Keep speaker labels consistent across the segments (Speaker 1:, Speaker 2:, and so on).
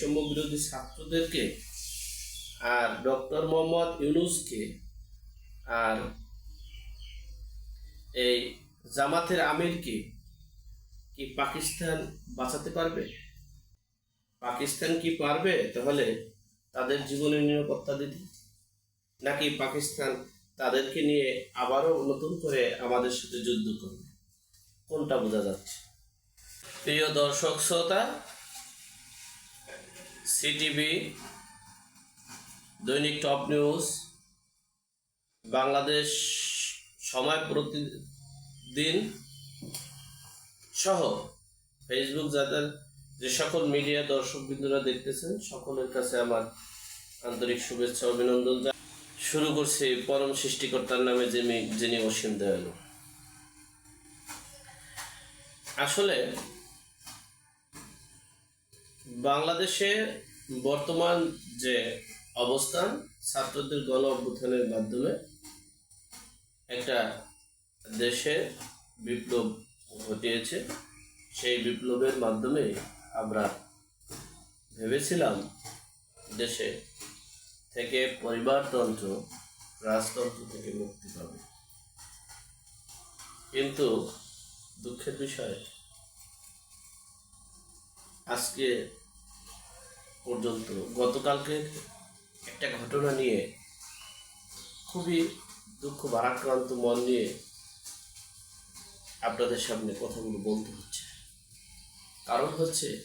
Speaker 1: বৈষম্য বিরোধী ছাত্রদেরকে আর ডক্টর মোহাম্মদ ইউনুসকে আর এই জামাতের আমিরকে কি পাকিস্তান বাঁচাতে পারবে? পাকিস্তান কি পারবে? তাহলে তাদের জীবনের নিরাপত্তা দিতে। নাকি পাকিস্তান তাদেরকে নিয়ে আবারও নতুন করে আমাদের সাথে যুদ্ধ করবে? কোনটা বোঝা যাচ্ছে? প্রিয় দর্শক, শ্রোতা সিটিভি দৈনিক টপ নিউজ, বাংলাদেশ সময় প্রতিদিন সহ ফেসবুক যাদের যে সকল মিডিয়া দর্শক বিন্দুরা দেখতেছেন, সকলের কাছে আমার আন্তরিক শুভেচ্ছা, অভিনন্দন। শুরু করছি পরম সৃষ্টিকর্তার নামে যিনি যিনি অসীম দয়ালু আসলে বাংলাদেশে বর্তমান যে অবস্থান ছাত্রদের গণ অভ্যুত্থানের মাধ্যমে একটা দেশে বিপ্লব ঘটিয়েছে, সেই বিপ্লবের মাধ্যমে আমরা ভেবেছিলাম দেশে থেকে পরিবারতন্ত্র, রাজতন্ত্র থেকে মুক্তি পাবে। কিন্তু দুঃখের বিষয়, আজকে পর্যন্ত। গতকালকে একটা ঘটনা নিয়ে খুবই দুঃখ, ভারাক্রান্ত মন নিয়ে আপনাদের সামনে কথাগুলো বলতে হচ্ছে। কারণ হচ্ছে,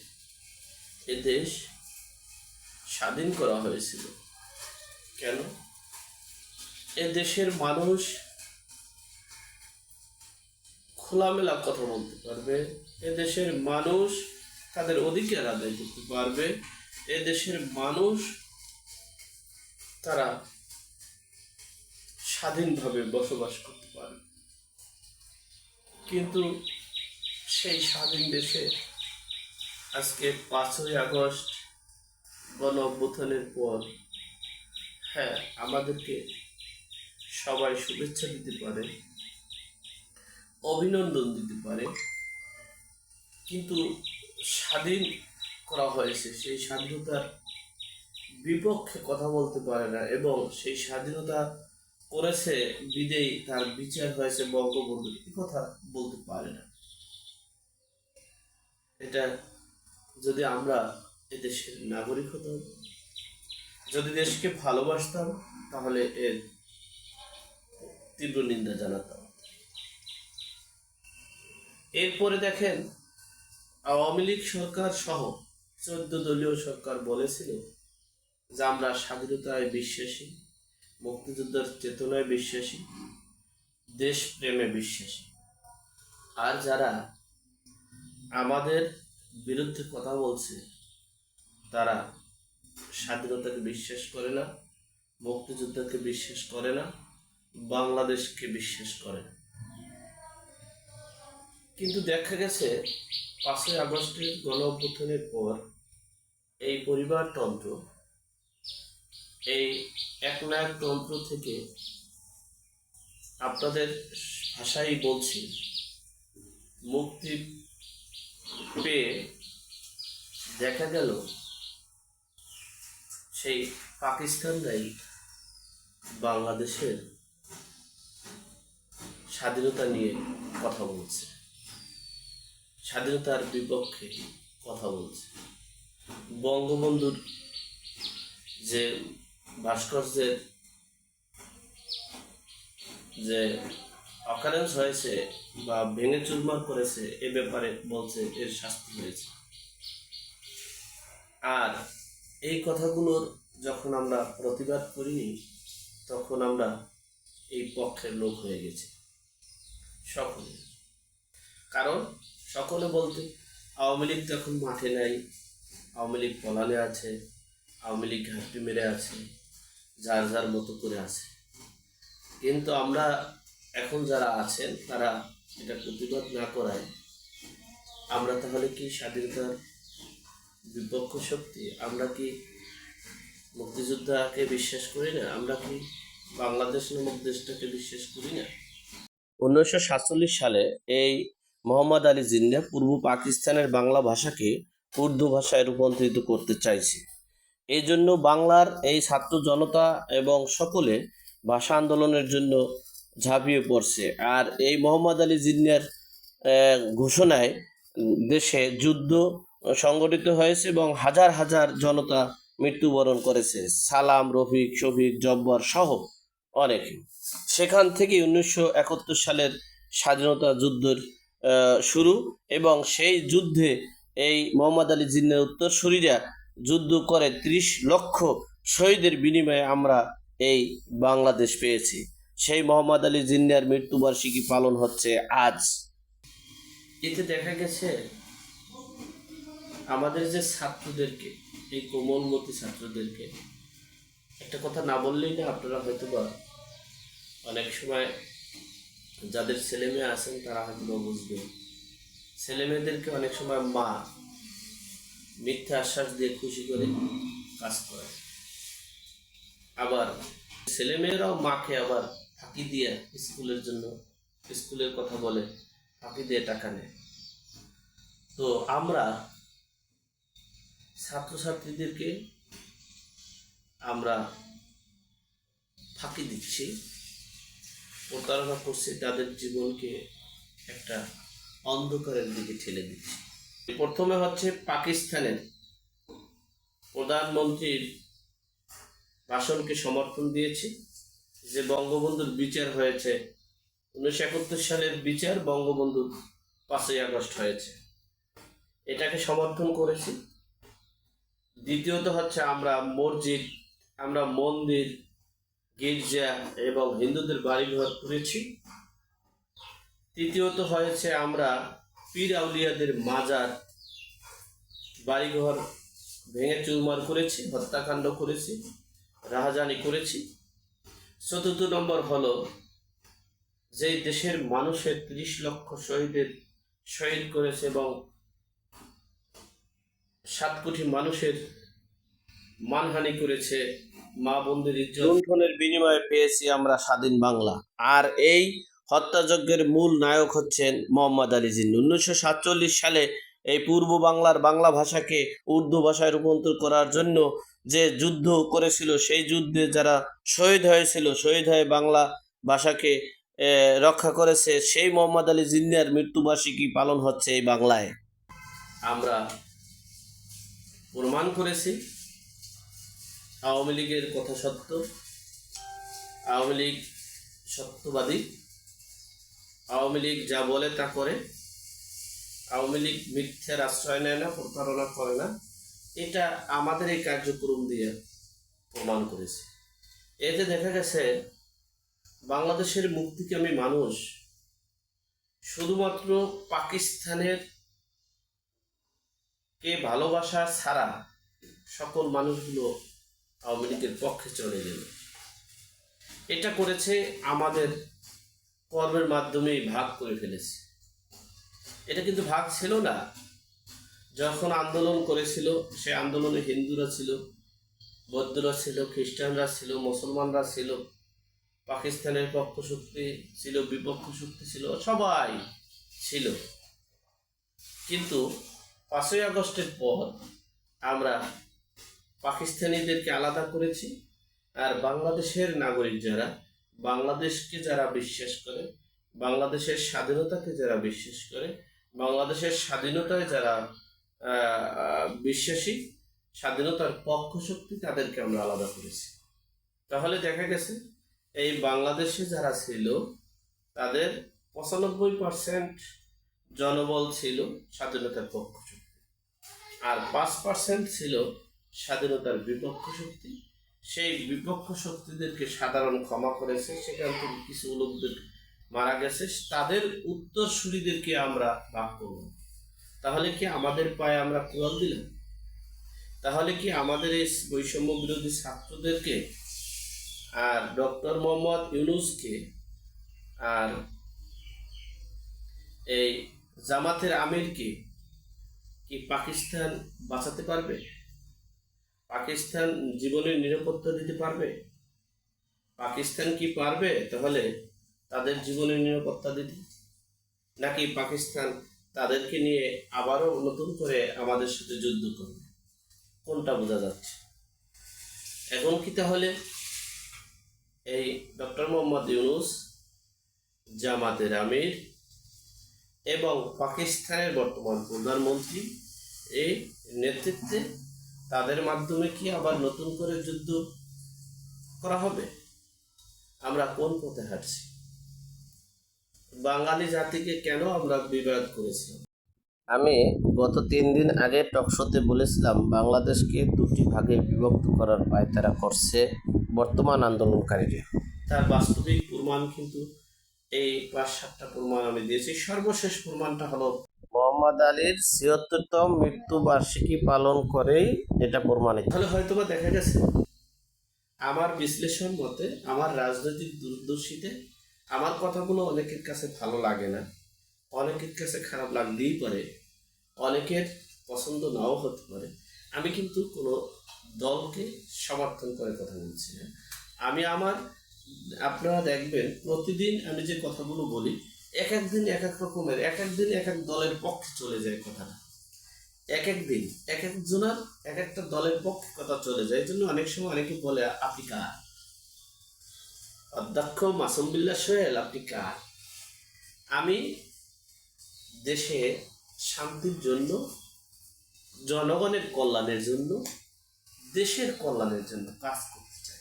Speaker 1: এ দেশ স্বাধীন করা হয়েছিল। কেন? এ দেশের মানুষ খোলামেলা কথা বলতে পারবে। এ দেশের মানুষ তাদের অধিকার আদায় করতে পারবে। এ দেশের মানুষ তারা স্বাধীনভাবে বসবাস করতে পারে। কিন্তু সেই স্বাধীন দেশে আজকে পাঁচই আগস্ট গণ অভ্যুত্থানের পর হ্যাঁ আমাদেরকে সবাই শুভেচ্ছা দিতে পারে, অভিনন্দন দিতে পারে। কিন্তু স্বাধীন করা হয়েছে, সেই স্বাধীনতার বিপক্ষে কথা বলতে পারে না এবং সেই স্বাধীনতা করেছে, বিদেই তার বিচার হয়েছে, বঙ্গবন্ধু। এ কথা বলতে পারে না। এটা যদি আমরা এদেশের নাগরিক হতাম, যদি দেশকে ভালোবাসতাম, তাহলে এর তীব্র নিন্দা জানাতাম। এরপরে দেখেন, আওয়ামী লীগ সরকার সহ চোদ্দ দলীয় সরকার বলেছিল যে আমরা স্বাধীনতায় বিশ্বাসী, মুক্তিযুদ্ধের চেতনায় বিশ্বাসী, দেশপ্রেমে বিশ্বাসী। আর যারা আমাদের বিরুদ্ধে কথা বলছে, তারা স্বাধীনতাকে বিশ্বাস করে না, মুক্তিযুদ্ধকে বিশ্বাস করে না, বাংলাদেশকে বিশ্বাস করে না। কিন্তু দেখা গেছে পাঁচই আগস্টের গণ অভ্যুত্থানের পর এই পরিবারতন্ত্র, এই একনায়কতন্ত্র থেকে আপনাদের ভাষাই বলছি, মুক্তি পেয়ে দেখা গেল সেই পাকিস্তানরাই বাংলাদেশের স্বাধীনতা নিয়ে কথা বলছে। স্বাধীনতার বিপক্ষে কথা বলছে? বঙ্গবন্ধুর যে ভাস্কর্যের যে অকারেন্স হয়েছে বা ভেঙে চুরমার করেছে, এ ব্যাপারে বলছে, এর শাস্তি হয়েছে। আর এই কথাগুলোর যখন আমরা প্রতিবাদ করিনি, তখন আমরা এই পক্ষের লোক হয়ে গেছি। সকলে। কারণ সকলে বলতে, আওয়ামী লীগ তো এখন মাঠে নাই। আওয়ামী লীগ পলানে আছে, আওয়ামী লীগ ঘাটটি মেরে আছে, যার যার মতো করে আছে। কিন্তু আমরা এখন যারা আছেন, তারা এটা প্রতিবাদ না করায়, আমরা তাহলে কি স্বাধীনতার বিপক্ষ শক্তি? আমরা কি মুক্তিযোদ্ধাকে বিশ্বাস করি না? আমরা কি বাংলাদেশ নামক দেশটাকে বিশ্বাস করি না? উনিশশো সাতচল্লিশ সালে এই মোহাম্মদ আলী জিন্না পূর্ব পাকিস্তানের বাংলা ভাষাকে উর্দু ভাষায় রূপান্তরিত করতে চাইছে। এই জন্য বাংলার এই ছাত্র জনতা এবং সকলে ভাষা আন্দোলনের জন্য ঝাঁপিয়ে পড়ছে। আর এই মোহাম্মদ আলী জিন্নার ঘোষণায় দেশে যুদ্ধ সংগঠিত হয়েছে এবং হাজার হাজার জনতা মৃত্যুবরণ করেছে। সালাম, রফিক, শফিক, জব্বর সহ অনেকে। সেখান থেকে উনিশশো একাত্তর সালের স্বাধীনতা যুদ্ধের শুরু এবং সেই যুদ্ধে এই মোহাম্মদ আলী জিন্নার উত্তরসূরিরা যুদ্ধ করে ত্রিশ লক্ষ শহীদের বিনিময়ে আমরা এই বাংলাদেশ পেয়েছি। সেই মোহাম্মদ আলী জিন্নার মৃত্যুবার্ষিকী পালন হচ্ছে আজ। এতে দেখা গেছে, আমাদের যে ছাত্রদেরকে, এই কোমলমতি ছাত্রদেরকে, একটা কথা না বললেই না আপনারা হয়তো বা অনেক সময় যাদের ছেলে মেয়ে আছেন, তারা হয়তো বুঝবে ছেলে মেয়েদেরকে অনেক সময় মা মিথ্যা আশ্বাস দিয়ে খুশি করে কাজ করে। আবার ছেলে মেয়েরাও মাকে আবার ফাঁকি দিয়ে স্কুলের জন্য, স্কুলের কথা বলে, ফাঁকি দিয়ে টাকা নেয়। তো আমরা ছাত্রছাত্রীদেরকে আমরা ফাঁকি দিচ্ছি। প্রতারণা করছি, তাদের জীবনকে একটা অন্ধকারের দিকে ঠেলে দিচ্ছি। প্রথমে হচ্ছে পাকিস্তানের প্রধানমন্ত্রীর ভাষণকে সমর্থন দিয়েছি, যে বঙ্গবন্ধুর বিচার হয়েছে। উনিশশো একাত্তর সালের বিচার বঙ্গবন্ধুর পাঁচই আগস্ট হয়েছে। এটাকে সমর্থন করেছি। দ্বিতীয়ত হচ্ছে আমরা মসজিদ, আমরা মন্দির গির্জা এবং হিন্দুদের বাড়িঘর করেছি। তৃতীয়ত হয়েছে আমরা পীর আউলিয়াদের মাজার বাড়িঘর ভেঙে চুরমার করেছি, হত্যাকাণ্ড করেছি, রাহাজানি করেছি। চতুর্থ নম্বর হলো যে দেশের মানুষের ত্রিশ লক্ষ শহীদের শহীদ করেছে এবং সাত কোটি মানুষের মানহানি করেছে মা বন্ধুর লুণ্ঠনের বিনিময়ে পেয়েছি আমরা স্বাধীন বাংলা। আর এই হত্যাযজ্ঞের মূল নায়ক হচ্ছেন মোহাম্মদ আলী জিন্নু উনিশশো সাতচল্লিশ সালে এই পূর্ব বাংলার বাংলা ভাষাকে উর্দু ভাষায় রূপান্তর করার জন্য যে যুদ্ধ করেছিল সেই যুদ্ধে যারা শহীদ হয়েছিল শহীদ হয়ে বাংলা ভাষাকে রক্ষা করেছে সেই মোহাম্মদ আলী জিন্নার মৃত্যুবার্ষিকী পালন হচ্ছে এই বাংলায়। আমরা প্রমাণ করেছি আওয়ামী লীগের কথা সত্য, আওয়ামী লীগ সত্যবাদী, আওয়ামী লীগ যা বলে তা করে, আওয়ামী লীগ মিথ্যার আশ্রয় নেয় না, প্রতারণা করে না, এটা আমাদের এই কার্যক্রম দিয়ে প্রমাণ করেছে। এতে দেখা গেছে, বাংলাদেশের মুক্তিকামী মানুষ শুধুমাত্র পাকিস্তানের কে ভালোবাসা ছাড়া সকল মানুষগুলো আওয়ামী লীগের পক্ষে চলে গেল। এটা করেছে আমাদের কর্মের মাধ্যমেই ভাগ করে ফেলেছে। এটা কিন্তু ভাগ ছিল না। যখন আন্দোলন করেছিল, সে আন্দোলনে হিন্দুরা ছিল, বৌদ্ধরা ছিল, খ্রিস্টানরা ছিল, মুসলমানরা ছিল, পাকিস্তানের পক্ষ শক্তি ছিল, বিপক্ষ শক্তি ছিল, সবাই ছিল। কিন্তু পাঁচই আগস্টের পর আমরা পাকিস্তানিদেরকে আলাদা করেছি। আর বাংলাদেশের নাগরিক যারা, বাংলাদেশকে যারা বিশ্বাস করে, বাংলাদেশের স্বাধীনতাকে যারা বিশ্বাস করে, বাংলাদেশের স্বাধীনতায় যারা বিশ্বাসী, স্বাধীনতার পক্ষ শক্তি তাদেরকে আমরা আলাদা করেছি। তাহলে দেখা গেছে, এই বাংলাদেশে যারা ছিল, তাদের পঁচানব্বই পার্সেন্ট জনবল ছিল স্বাধীনতার পক্ষ শক্তি। আর পাঁচ পার্সেন্ট ছিল স্বাধীনতার বিপক্ষ শক্তি, সেই বিপক্ষ শক্তিদেরকে সাধারণ ক্ষমা করেছে, সেখান থেকে কিছু লোকদের মারা গেছে, তাদের উত্তরসূরিদেরকে আমরা ভাগ করব। তাহলে কি আমাদের পায়ে আমরা কোরআন দিলাম? তাহলে কি আমাদের এই বৈষম্য বিরোধী ছাত্রদেরকে আর ডক্টর মোহাম্মদ ইউনুসকে আর এই জামাতের আমিরকে কি পাকিস্তান বাঁচাতে পারবে? পাকিস্তান জীবনের নিরাপত্তা দিতে পারবে? পাকিস্তান কি পারবে? তাহলে তাদের জীবনের নিরাপত্তা দিতে। নাকি পাকিস্তান তাদেরকে নিয়ে আবারও নতুন করে আমাদের সাথে যুদ্ধ করবে? কোনটা বোঝা যাচ্ছে? এখন কি তাহলে? এই ডক্টর মোহাম্মদ ইউনুস, জামাতের আমির এবং পাকিস্তানের বর্তমান প্রধানমন্ত্রী এই নেতৃত্বে তাদের মাধ্যমে কি আবার নতুন করে যুদ্ধ করা হবে? আমরা কোন পথে হাঁটছি? বাঙালি জাতিকে কেন আমরা বিবাদ করেছিলাম? আমি গত তিন দিন আগে টকশোতে বলেছিলাম বাংলাদেশকে দুটি ভাগে বিভক্ত করার পায়তারা করছে বর্তমান আন্দোলনকারীরা। তার বাস্তবিক প্রমাণ কিন্তু এই পাঁচ সাতটা প্রমাণ আমি দিয়েছি। সর্বশেষ প্রমাণটা হলো মোহাম্মদ আলীর ছিয়াত্তরতম মৃত্যু বার্ষিকী পালন করেই এটা প্রমাণিত। তাহলে হয়তোবা দেখা গেছে, আমার বিশ্লেষণ মতে, আমার রাজনৈতিক দূরদর্শীতে আমার কথাগুলো অনেকের কাছে ভালো লাগে না, অনেকের কাছে খারাপ লাগতেই পারে, অনেকের পছন্দ নাও হতে পারে। আমি কিন্তু কোনো দলকে সমর্থন করে কথা বলছি না। আমি আমার, আপনারা দেখবেন, প্রতিদিন আমি যে কথাগুলো বলি এক এক দিন এক এক রকমের, এক এক দিন এক এক দলের পক্ষে চলে যায় কথাটা। এক এক দিন, এক এক জনের এক একটা দলের পক্ষে কথা চলে যায়। এই জন্য অনেক সময় অনেকে বলে, আপনি কার? অধ্যক্ষ মাসুম বিল্লাহ সোহেল, আপনি কার? আমি দেশে শান্তির জন্য, জনগণের কল্যাণের জন্য, দেশের কল্যাণের জন্য কাজ করতে চাই।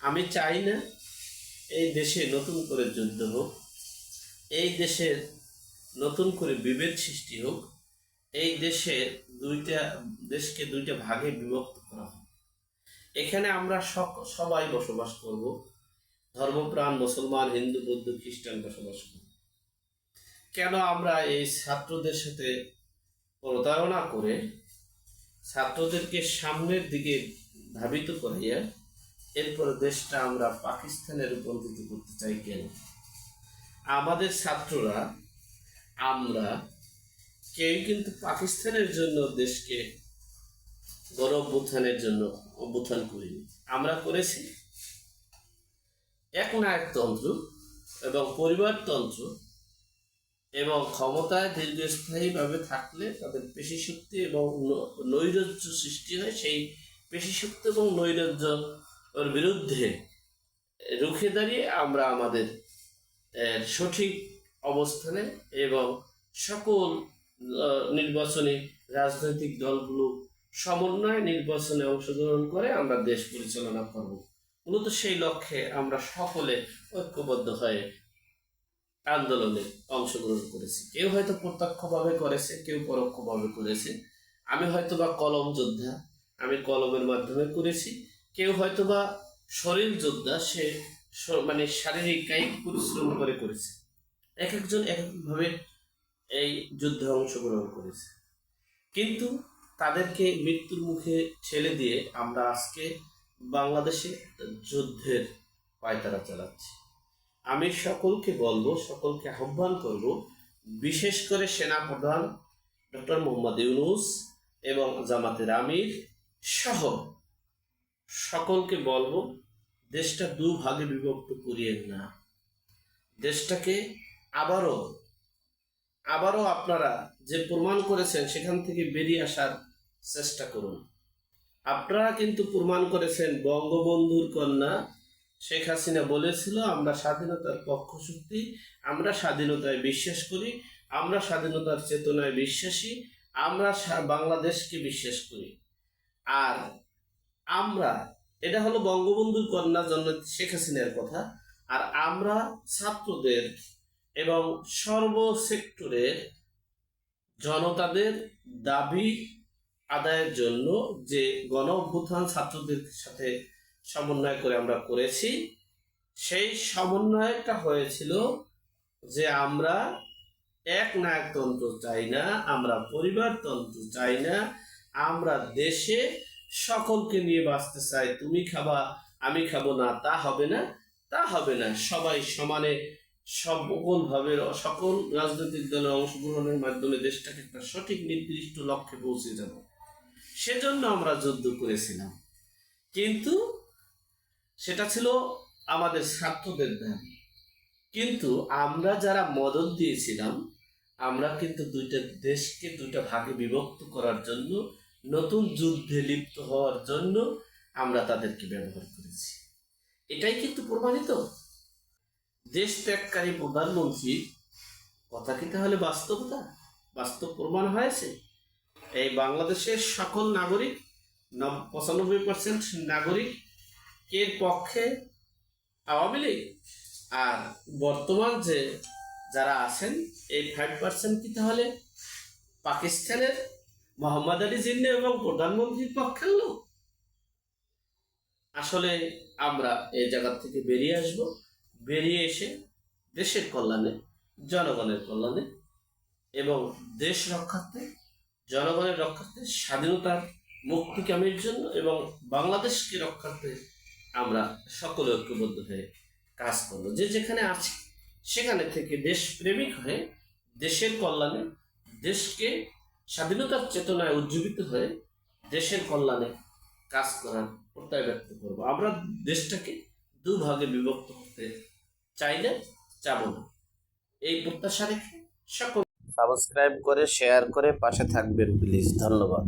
Speaker 1: আমি চাই না এই দেশে নতুন করে যুদ্ধ হোক এই দেশের নতুন করে বিভেদ সৃষ্টি হোক, এই দেশের দুইটা, দেশকে দুইটা ভাগে বিভক্ত করা হোক। এখানে আমরা সবাই বসবাস করব। ধর্মপ্রাণ, মুসলমান, হিন্দু, বৌদ্ধ, খ্রিস্টান বসবাস করব। কেন আমরা এই ছাত্রদের সাথে প্রতারণা করে ছাত্রদেরকে সামনের দিকে ধাবিত করাইয়া এরপর দেশটা আমরা পাকিস্তানে রূপান্তরিত করতে চাই কেন? আমাদের ছাত্ররা, আমরা কেউ কিন্তু পাকিস্তানের জন্য দেশকে গৌরব অভ্যুত্থানের জন্য অভ্যুত্থান করিনি। আমরা করেছি। একনায়কতন্ত্র এবং পরিবারতন্ত্র এবং ক্ষমতায় দীর্ঘস্থায়ীভাবে থাকলে তাদের পেশি শক্তি এবং নৈরাজ্য সৃষ্টি হয়, সেই পেশি শক্তি এবং নৈরাজ্য ওর বিরুদ্ধে রুখে দাঁড়িয়ে আমরা আমাদের সঠিক অবস্থানে এবং সকল নির্বাচনী রাজনৈতিক দলগুলো সমন্বয়ে নির্বাচনে অংশগ্রহণ করে আমরা দেশ পরিচালনা করব। মূলত সেই লক্ষ্যে আমরা সকলে ঐক্যবদ্ধ হয়ে আন্দোলনে অংশগ্রহণ করেছি। কেউ হয়তো প্রত্যক্ষভাবে করেছে, কেউ পরোক্ষভাবে করেছে। আমি হয়তো বা কলম যোদ্ধা, আমি কলমের মাধ্যমে করেছি। কেউ হয়তো বা শরীর যোদ্ধা সে স- মানে শারীরিক কায়িক পরিশ্রম করে করেছে। এক একজন এক একভাবে এই যুদ্ধে অংশগ্রহণ করেছে। কিন্তু তাদেরকে মৃত্যুর মুখে ঠেলে দিয়ে আমরা আজকে বাংলাদেশে যুদ্ধের পায়তারা চালাচ্ছি। আমি সকলকে বলব, সকলকে আহ্বান করব, বিশেষ করে সেনাপ্রধান ডক্টর মোহাম্মদ ইউনুস এবং জামাতের আমির সহ সকলকে বলব দেশটা দু ভাগে বিভক্ত করিয়েন না। দেশটাকে আবারও আবারও আপনারা যে প্রমাণ করেছেন, সেখান থেকে বেরিয়ে আসার চেষ্টা করুন। আপনারা কিন্তু প্রমাণ করেছেন, বঙ্গবন্ধুর কন্যা শেখ হাসিনা বলেছিল, আমরা স্বাধীনতার পক্ষ শক্তি, আমরা স্বাধীনতায় বিশ্বাস করি, আমরা স্বাধীনতার চেতনায় বিশ্বাসী, আমরা বাংলাদেশকে বিশ্বাস করি। আর আমরা এটা হলো বঙ্গবন্ধুর কন্যা জন্য শেখ হাসিনার কথা। আর আমরা ছাত্রদের এবং সর্ব সেক্টরের জনতাদের দাবি আদায়ের জন্য যে গণ অভ্যুত্থান ছাত্রদের সাথে সমন্বয় করে আমরা করেছি, সেই সমন্বয়টা হয়েছিল যে আমরা এক নায়কতন্ত্র চাই না, আমরা পরিবারতন্ত্র চাই না, আমরা দেশে সকলকে নিয়ে বাঁচতে চাই। তুমি খাবা, আমি খাব না, তা হবে না, তা হবে না। সবাই সমানে সকলভাবে সকল রাজনৈতিক দলের অংশগ্রহণের মাধ্যমে দেশটাকে একটা সঠিক, নির্দিষ্ট লক্ষ্যে পৌঁছে যাব। সেজন্য আমরা যুদ্ধ করেছিলাম। কিন্তু সেটা ছিল আমাদের ছাত্রদের দাবি। কিন্তু আমরা যারা মদত দিয়েছিলাম, আমরা কিন্তু দুইটা দেশকে দুইটা ভাগে বিভক্ত করার জন্য নতুন যুদ্ধে লিপ্ত হওয়ার জন্য আমরা তাদেরকে ব্যবহার করেছি। এটাই কিন্তু প্রমাণিত। দেশ ত্যাগকারী প্রধানমন্ত্রীর কথা কি তাহলে বাস্তবতা? বাস্তব প্রমাণ হয়েছে। এই বাংলাদেশের সকল নাগরিক, নব- পঁচানব্বই পার্সেন্ট নাগরিক, এর পক্ষে আওয়ামী লীগ আর বর্তমান যে যারা আছেন, এই ফাইভ পার্সেন্ট কি তাহলে? পাকিস্তানের মোহাম্মদ আলী জিন্না এবং প্রধানমন্ত্রীর পক্ষের লোক। আসলে আমরা এই জায়গা থেকে বেরিয়ে আসব। বেরিয়ে এসে দেশের কল্যাণে, জনগণের কল্যাণে এবং দেশ রক্ষার্থে, জনগণের রক্ষার্থে, স্বাধীনতার মুক্তিকামীর জন্য এবং বাংলাদেশকে রক্ষার্থে আমরা সকলে ঐক্যবদ্ধ হয়ে কাজ করব। যে যেখানে আছি, সেখানে থেকে দেশ প্রেমিক হয়ে দেশের কল্যাণে, দেশকে স্বাধীনতার চেতনায় উজ্জীবিত হয়ে দেশের কল্যাণে কাজ করার প্রত্যয় ব্যক্ত করব। আমরা দেশটাকে দুভাগে বিভক্ত করতে চাইলে চাব না। এই প্রত্যাশা রেখে সকল সাবস্ক্রাইব করে, শেয়ার করে পাশে থাকবেন, প্লিজ। ধন্যবাদ।